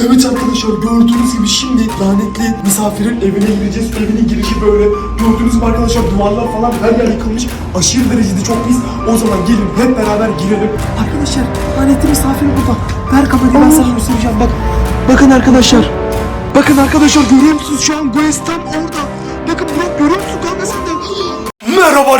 Evet arkadaşlar gördüğünüz gibi şimdi lanetli misafirin evine gireceğiz. Evinin girişi böyle. Gördüğünüz gibi arkadaşlar duvarlar falan her yer yıkılmış. Aşırı derecede çok pis. O zaman gelin hep beraber girelim. Arkadaşlar lanetli misafir burada. Ver kamerayı ben sana göstereceğim bak. Bakın arkadaşlar. Bakın arkadaşlar görüyor musunuz şu an Gwen tam orada.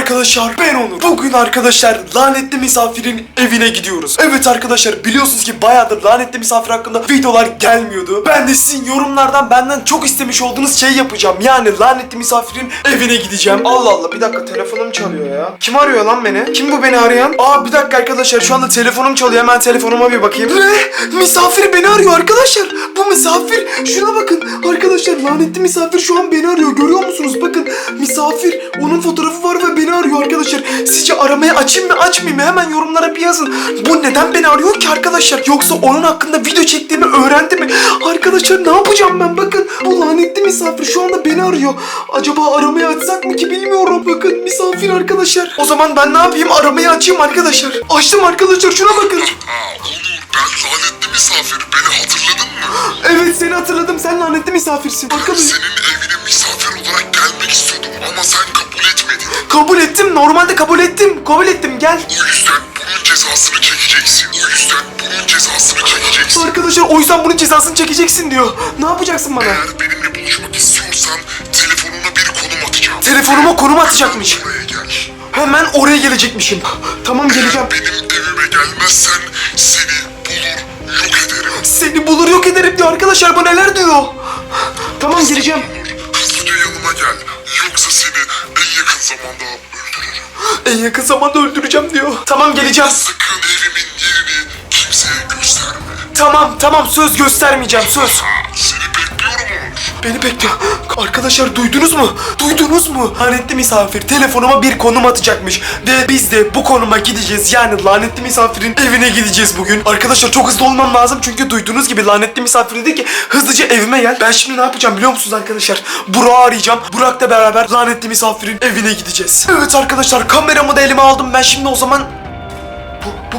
Arkadaşlar ben Onur. Bugün arkadaşlar lanetli misafirin evine gidiyoruz. Evet arkadaşlar biliyorsunuz ki bayağıdır lanetli misafir hakkında videolar gelmiyordu. Ben de sizin yorumlardan benden çok istemiş olduğunuz şey yapacağım. Yani lanetli misafirin evine gideceğim. Allah Allah bir dakika telefonum çalıyor ya. Kim arıyor lan beni? Kim bu beni arayan? Aa bir dakika arkadaşlar şu anda telefonum çalıyor. Hemen telefonuma bir bakayım. Ne? Misafir beni arıyor arkadaşlar. Bu misafir. Şuna bakın. Arkadaşlar lanetli misafir şu an beni arıyor. Görüyor musunuz? Bakın misafir. Onun fotoğrafı var ve beni arıyor arkadaşlar. Sizce aramaya açayım mı açmayayım mı? Hemen yorumlara bir yazın. Bu neden beni arıyor ki arkadaşlar? Yoksa onun hakkında video çektiğimi öğrendi mi? Arkadaşlar ne yapacağım ben? Bakın bu lanetli misafir şu anda beni arıyor. Acaba aramaya açsak mı ki bilmiyorum. Bakın misafir arkadaşlar. O zaman ben ne yapayım? Aramayı açayım arkadaşlar. Açtım arkadaşlar şuna bakın. Onur ben lanetli misafir beni hatırladın mı? Evet seni hatırladım. Sen lanetli misafirsin. Arkadaşlar. senin gelmek istiyordum ama sen kabul etmedin. Kabul ettim. Normalde kabul ettim. Kabul ettim. Gel. O yüzden bunun cezasını çekeceksin. O yüzden bunun cezasını çekeceksin. Arkadaşlar o yüzden bunun cezasını çekeceksin diyor. Ne yapacaksın bana? Eğer benimle buluşmak istiyorsan telefonuna bir konum atacağım. Telefonuma konum atacakmış. Buraya gel. Hemen oraya gelecekmişim. Tamam geleceğim. Benim evime gelmezsen seni bulur yok ederim. Seni bulur yok ederim diyor arkadaşlar. Bu neler diyor? Tamam geleceğim. Hızlıca yanıma gel. Yoksa seni en yakın zamanda öldürürüm. En yakın zamanda öldüreceğim diyor. Tamam geleceğim. Sakın evimin yerini kimseye gösterme. Tamam tamam söz göstermeyeceğim söz. Beni bekliyor. Arkadaşlar duydunuz mu? Duydunuz mu? Lanetli misafir telefonuma bir konum atacakmış. Ve biz de bu konuma gideceğiz. Yani lanetli misafirin evine gideceğiz bugün. Arkadaşlar çok hızlı olmam lazım. Çünkü duyduğunuz gibi lanetli misafir dedi ki hızlıca evime gel. Ben şimdi ne yapacağım biliyor musunuz arkadaşlar? Burak'ı arayacağım. Burak'la beraber lanetli misafirin evine gideceğiz. Evet arkadaşlar kameramı da elime aldım. Ben şimdi o zaman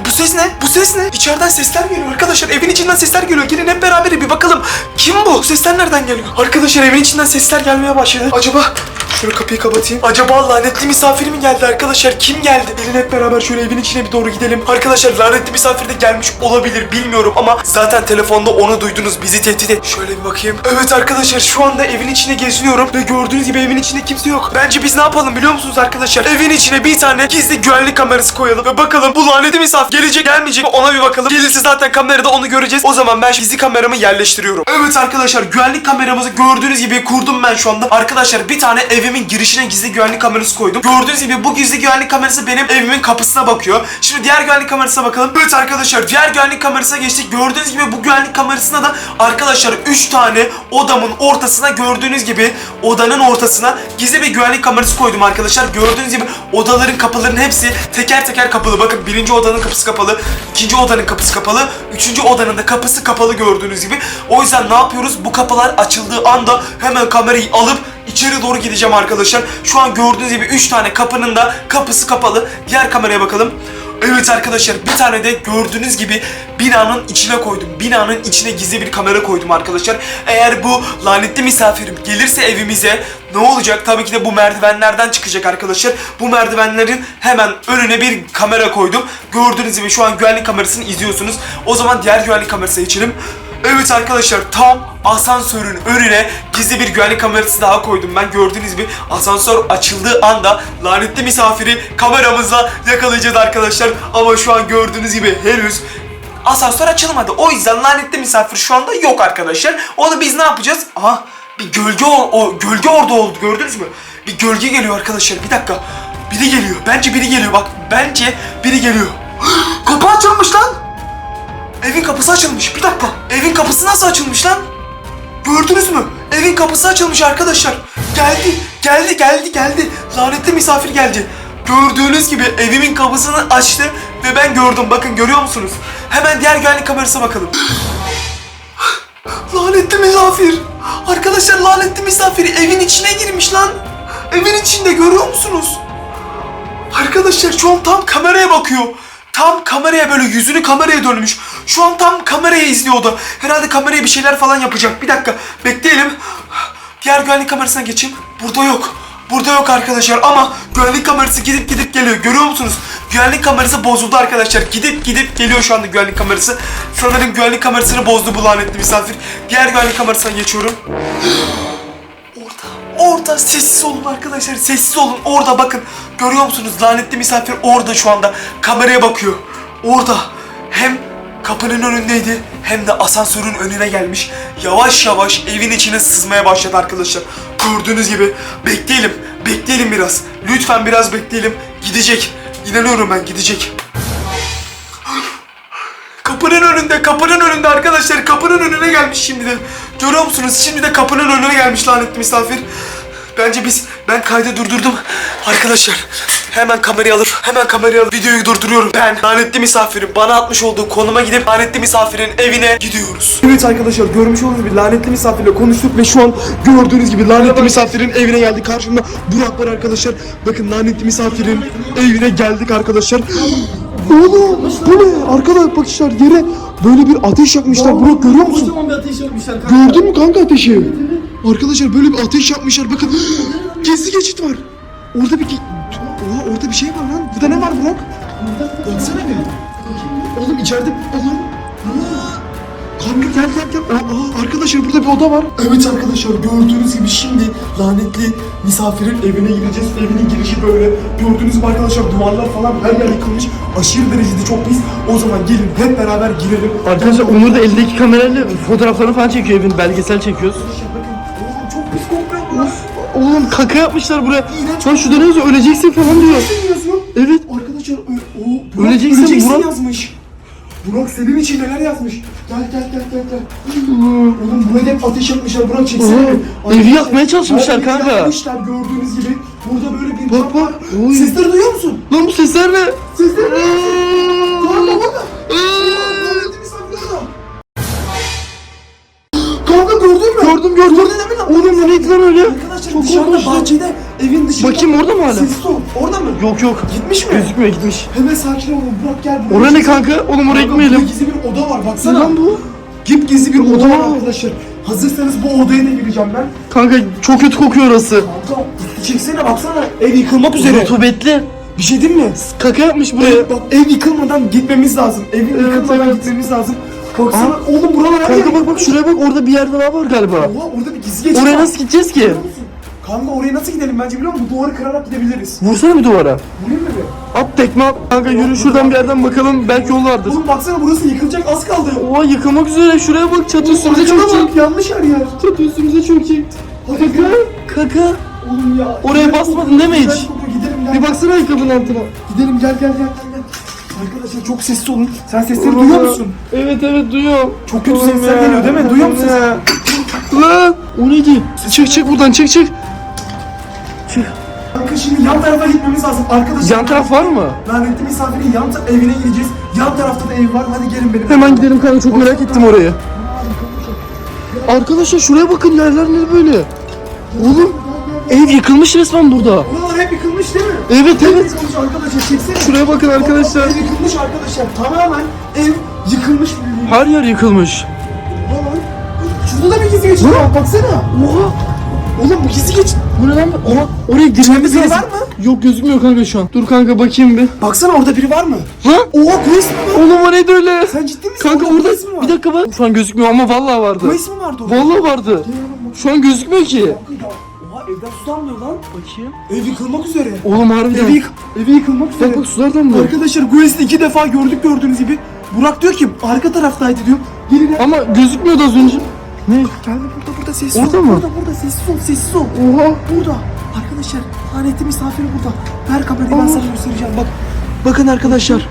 bu, ses ne? Bu ses ne? İçeriden sesler geliyor arkadaşlar. Evin içinden sesler geliyor. Gelin hep beraber bir bakalım. Kim bu? Sesler nereden geliyor? Arkadaşlar evin içinden sesler gelmeye başladı. Acaba şöyle kapıyı kapatayım. Acaba lanetli misafir mi geldi arkadaşlar? Kim geldi? Gelin hep beraber şöyle evin içine bir doğru gidelim. Arkadaşlar lanetli misafir de gelmiş olabilir bilmiyorum ama zaten telefonda onu duydunuz. Bizi tehdit et. Şöyle bir bakayım. Evet arkadaşlar şu anda evin içine geziyorum ve gördüğünüz gibi evin içinde kimse yok. Bence biz ne yapalım biliyor musunuz arkadaşlar? Evin içine bir tane gizli güvenlik kamerası koyalım ve bakalım bu lanetli misafir gelecek gelmeyecek mi ona bir bakalım. Gelirse zaten kamerada onu göreceğiz. O zaman ben gizli kameramı yerleştiriyorum. Evet arkadaşlar güvenlik kameramızı gördüğünüz gibi kurdum ben şu anda. Arkadaşlar bir tane evimin girişine gizli güvenlik kamerası koydum. Gördüğünüz gibi bu gizli güvenlik kamerası benim evimin kapısına bakıyor. Şimdi diğer güvenlik kamerasına bakalım. Evet arkadaşlar diğer güvenlik kamerasına geçtik. Gördüğünüz gibi bu güvenlik kamerasına da arkadaşlar 3 tane odamın ortasına gördüğünüz gibi odanın ortasına gizli bir güvenlik kamerası koydum arkadaşlar. Gördüğünüz gibi odaların kapılarının hepsi teker teker kapalı. Bakın birinci odanın kapısı kapalı, ikinci odanın kapısı kapalı, üçüncü odanın da kapısı kapalı gördüğünüz gibi. O yüzden ne yapıyoruz? Bu kapılar açıldığı anda hemen kamerayı alıp içeri doğru gideceğim arkadaşlar. Şu an gördüğünüz gibi 3 tane kapının da kapısı kapalı. Diğer kameraya bakalım. Evet arkadaşlar bir tane de gördüğünüz gibi binanın içine koydum. Binanın içine gizli bir kamera koydum arkadaşlar. Eğer bu lanetli misafirim gelirse evimize ne olacak? Tabii ki de bu merdivenlerden çıkacak arkadaşlar. Bu merdivenlerin hemen önüne bir kamera koydum. Gördüğünüz gibi şu an güvenlik kamerasını izliyorsunuz. O zaman diğer güvenlik kamerasına geçelim. Evet arkadaşlar tam asansörün önüne gizli bir güvenlik kamerası daha koydum ben. Gördüğünüz gibi asansör açıldığı anda lanetli misafiri kameramızla yakalayacağız arkadaşlar. Ama şu an gördüğünüz gibi henüz asansör açılmadı. O yüzden lanetli misafir şu anda yok arkadaşlar. Onu biz ne yapacağız? Aha bir gölge o, o gölge orada oldu gördünüz mü? Bir gölge geliyor arkadaşlar. Bir dakika. Biri geliyor. Bence biri geliyor. Bak bence biri geliyor. Kapı açılmış lan. Evin kapısı açılmış. Bir dakika. Evin kapısı nasıl açılmış lan? Gördünüz mü? Evin kapısı açılmış arkadaşlar. Geldi, geldi, geldi, geldi. Lanetli misafir geldi. Gördüğünüz gibi evimin kapısını açtı ve ben gördüm. Bakın görüyor musunuz? Hemen diğer güvenlik kamerasına bakalım. lanetli misafir. Arkadaşlar lanetli misafir evin içine girmiş lan. Evin içinde görüyor musunuz? Arkadaşlar şu an tam kameraya bakıyor. Tam kameraya böyle yüzünü kameraya dönmüş. Şu an tam kamerayı izliyordu. Herhalde kameraya bir şeyler falan yapacak. Bir dakika bekleyelim. Diğer güvenlik kamerasına geçeyim. Burada yok. Burada yok arkadaşlar ama güvenlik kamerası gidip gidip geliyor. Görüyor musunuz? Güvenlik kamerası bozuldu arkadaşlar. Gidip gidip geliyor şu anda güvenlik kamerası. Sanırım güvenlik kamerasını bozdu bu lanetli misafir. Diğer güvenlik kamerasına geçiyorum. Orada, orada sessiz olun arkadaşlar. Sessiz olun. Orada bakın. Görüyor musunuz? Lanetli misafir orada şu anda. Kameraya bakıyor. Orada. Hem kapının önündeydi hem de asansörün önüne gelmiş. Yavaş yavaş evin içine sızmaya başladı arkadaşlar. Gördüğünüz gibi bekleyelim. Bekleyelim biraz. Lütfen biraz bekleyelim. Gidecek. İnanıyorum ben gidecek. Kapının önünde, kapının önünde arkadaşlar. Kapının önüne gelmiş şimdi de. Görüyor musunuz? Şimdi de kapının önüne gelmiş lanetli misafir. Bence biz, ben kaydı durdurdum. Arkadaşlar hemen kamerayı alıp, hemen kamerayı alıp videoyu durduruyorum. Ben lanetli misafirin bana atmış olduğu konuma gidip lanetli misafirin evine gidiyoruz. Evet arkadaşlar görmüş olduğunuz gibi lanetli misafirle konuştuk ve şu an gördüğünüz gibi lanetli misafirin evine geldik. Karşımda Burak var arkadaşlar. Bakın lanetli misafirin evine geldik arkadaşlar. Oğlum bu ne? Arkada bakışlar yere böyle bir ateş yakmışlar. Burak görüyor musun? Kocaman bir ateş yapmışlar kanka. Gördün mü kanka ateşi? Arkadaşlar böyle bir ateş yapmışlar. Bakın gizli geçit var. Orada bir Oha orada bir şey var lan. Burada ne var Burak? Baksana bir. Oğlum içeride oğlum. Kanka gel gel gel. Aa, arkadaşlar burada bir oda var. Evet arkadaşlar gördüğünüz gibi şimdi lanetli misafirin evine gideceğiz. Evinin girişi böyle. Gördüğünüz gibi arkadaşlar duvarlar falan her yer yıkılmış. Aşırı derecede çok pis. O zaman gelin hep beraber girelim. Arkadaşlar Onur da eldeki kamerayla fotoğraflarını falan çekiyor evin belgesel çekiyoruz. Oğlum kaka yapmışlar buraya. İğrenç. Lan şurada ne yazıyor öleceksin falan diyor. Ne yazıyor? Evet. Arkadaşlar ö- o Burak Öleceksin, öleceksin Burak. yazmış. Burak senin için neler yazmış? Gel gel gel gel gel. Oğlum buraya hep ateş yakmışlar. Burak çeksene. Oha, bir. evi Arkadaşlar, yakmaya çalışmışlar evi kanka. Yakmışlar gördüğünüz gibi. Burada böyle bir Bak, bak bak. var. Oy. Sesleri duyuyor musun? Lan bu sesler ne? Sesleri duyuyor musun? Korkunçtu. bahçede evin dışında. Bakayım orada mı hala? Sessiz ol. Orada mı? Yok yok. Gitmiş mi? Gözükmüyor gitmiş. Hemen sakin olun. Burak gel buraya. Orada ne kanka? Oğlum oraya gitmeyelim. burada gizli bir oda var baksana. Lan bu? Gip gizli bir oda var arkadaşlar. Hazırsanız bu odaya da gireceğim ben. Kanka çok kötü kokuyor orası. Kanka çeksene baksana. Ev yıkılmak üzere. Rutubetli. Bir şey diyeyim mi? Kaka yapmış buraya. Evet, bak ev yıkılmadan gitmemiz lazım. Evin yıkılmadan evet. gitmemiz lazım. Baksana oğlum buralar. Kanka bak bak şuraya bak orada bir yer daha var galiba. Oha orada bir gizli geçit Oraya var. nasıl gideceğiz ki? Kanka oraya nasıl gidelim bence biliyor musun? Bu duvarı kırarak gidebiliriz. Vursana bir duvara. Vurayım mı bir? At tekme at. Kanka yürü şuradan bir yerden bakalım belki yol vardır. Oğlum baksana burası yıkılacak az kaldı. Oha yıkılmak üzere şuraya bak çatı üstümüze çökecek. bak yanlış her yer. Çatı üstümüze çökecek. Kaka. Kaka. Oğlum ya. Oraya basmadın değil mi hiç? gidelim, gel. Bir baksana ayakkabının altına. Gidelim gel gel gel. Arkadaşlar çok sessiz olun. Sen sesleri duyuyor musun? Evet evet duyuyorum. Çok kötü Oğlum sesler ya, geliyor değil mi? Duyuyor oğlum musun? Lan o neydi? Çık çık buradan çık. Çık. Şimdi yan tarafa gitmemiz lazım. Arkadaşlar Yan taraf var mı? lanetli misafirin yan ta- evine gideceğiz. Yan tarafta da ev var. Hadi gelin benim. Hemen gidelim kanka çok merak ettim orayı. Arkadaşlar şuraya bakın yerler ne böyle? Oğlum ev yıkılmış resmen burada. Buralar hep yıkılmış değil mi? Evet Ev evet. yıkılmış arkadaşlar. Çeksene. Şuraya bakın arkadaşlar. Ev yıkılmış arkadaşlar. Tamamen ev yıkılmış. Her yer yıkılmış. Lan. Şurada da bir gizli geçit var. Baksana. Oha. Oğlum bu gizli geçit. Bu ne lan? Oha. Oraya girmemiz biri lazım. var mı? Yok gözükmüyor kanka şu an. Dur kanka bakayım bir. Baksana orada biri var mı? Ha? Oha quest mi var? Oğlum o neydi öyle? Sen ciddi misin? Kanka orada mi var? bir dakika bak. Şu an gözükmüyor ama vallahi vardı. Quest mi vardı orada? Vallahi vardı. Şu an gözükmüyor ki. Kanka ya. Oha evden su damlıyor lan. Bakayım. Ev yıkılmak üzere. Oğlum harbiden. Evi, yık evi yıkılmak üzere. Bak bak sulardan da. Arkadaşlar Guest'i iki defa gördük gördüğünüz gibi. Burak diyor ki arka taraftaydı diyor. Gelin gel. Ama gözükmüyordu az önce. Ne? Gel burada burada sessiz Orada ol. mı? Burada burada sessiz ol sessiz ol. Oha. Burada. Arkadaşlar lanetli misafiri burada. Ver kamerayı ben Aa. sana göstereceğim bak. Bakın arkadaşlar.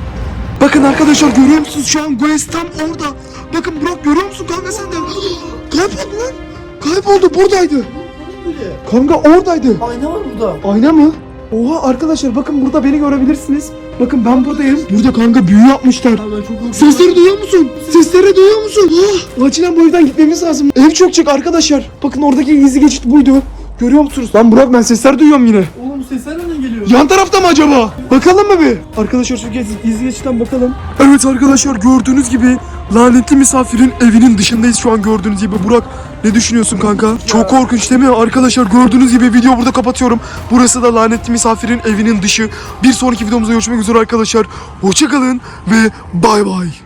Bakın arkadaşlar görüyor musunuz şu an Guest tam orada. Bakın Burak görüyor musun kanka sen de? Kayboldu lan. Kayboldu buradaydı. Kanka oradaydı. Ayna var burada. Ayna mı? Oha arkadaşlar bakın burada beni görebilirsiniz. Bakın ben buradayım. Burada kanka büyü yapmışlar. Sesleri duyuyor musun? Sesleri acilen bu evden gitmemiz lazım. Ev çok çek arkadaşlar. Bakın oradaki gizli geçit buydu. Görüyor musunuz? Lan Burak ben sesler duyuyorum yine. Oğlum sesler ne? taraftan geliyor. Yan tarafta mı acaba? Bakalım mı bir? Arkadaşlar şu gez, gizli geçitten bakalım. Evet arkadaşlar gördüğünüz gibi lanetli misafirin evinin dışındayız şu an gördüğünüz gibi. Burak ne düşünüyorsun kanka? Çok korkunç değil mi? Arkadaşlar gördüğünüz gibi video burada kapatıyorum. Burası da lanetli misafirin evinin dışı. Bir sonraki videomuzda görüşmek üzere arkadaşlar. Hoşçakalın ve bay bay.